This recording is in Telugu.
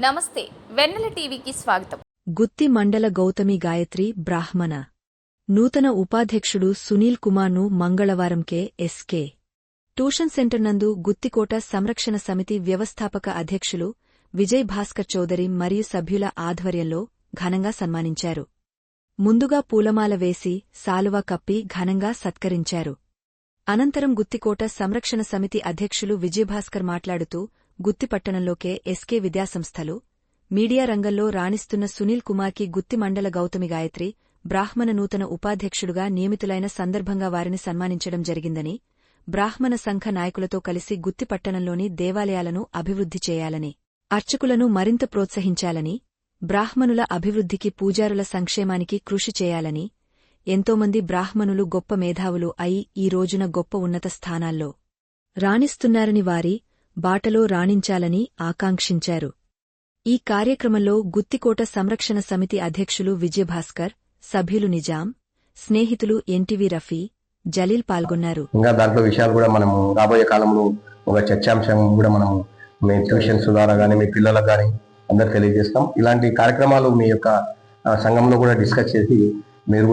నమస్తే వెన్నెల టీవీకి స్వాగతం. గుత్తి మండల గౌతమి గాయత్రి బ్రాహ్మణ. నూతన ఉపాధ్యక్షుడు సునీల్ కుమార్ను మంగళవారంకే ఎస్కే ట్యూషన్ సెంటర్ నందు గుత్తికోట సంరక్షణ సమితి వ్యవస్థాపక అధ్యక్షులు విజయ్ భాస్కర్ చౌదరి మరియు సభ్యుల ఆధ్వర్యంలో ఘనంగా సన్మానించారు. ముందుగా పూలమాల వేసి సాలువా కప్పి ఘనంగా సత్కరించారు. అనంతరం గుత్తికోట సంరక్షణ సమితి అధ్యక్షులు విజయభాస్కర్ మాట్లాడుతూ గుత్తిపట్టణంలోకే ఎస్కే విద్యాసంస్థలు మీడియా రంగంలో రాణిస్తున్న సునీల్ కుమార్కి గుత్తి మండల గౌతమి గాయత్రి బ్రాహ్మణ నూతన ఉపాధ్యక్షుడుగా నియమితులైన సందర్భంగా వారిని సన్మానించడం జరిగిందని బ్రాహ్మణ సంఘ నాయకులతో కలిసి గుత్తిపట్టణంలోని దేవాలయాలను అభివృద్ధి చేయాలని అర్చకులను మరింత ప్రోత్సహించాలని బ్రాహ్మణుల అభివృద్ధికి పూజారుల సంక్షేమానికి కృషి చేయాలని ఎంతోమంది బ్రాహ్మణులు గొప్ప మేధావులు అయి ఈ రోజున గొప్ప ఉన్నత స్థానాల్లో రాణిస్తున్నారని వారి బాటలో రాణించాలని ఆకాంక్షించారు. ఈ కార్యక్రమంలో గుత్తికోట సంరక్షణ సమితి అధ్యక్షులు విజయభాస్కర్ సభ్యులు నిజాం స్నేహితులు ఎన్టీవీ రఫీ జలీల్ పాల్గొన్నారు. ఇంకా దాంట్లో విషయాలు కూడా మనము రాబోయే కాలంలో ఒక చర్చాంశం కూడా మనం మీ ట్యూషన్స్ ద్వారా కానీ మీ పిల్లలకు కానీ అందరు తెలియజేస్తాం. ఇలాంటి కార్యక్రమాలు మీ యొక్క సంఘంలో కూడా డిస్కస్ చేసి మీరు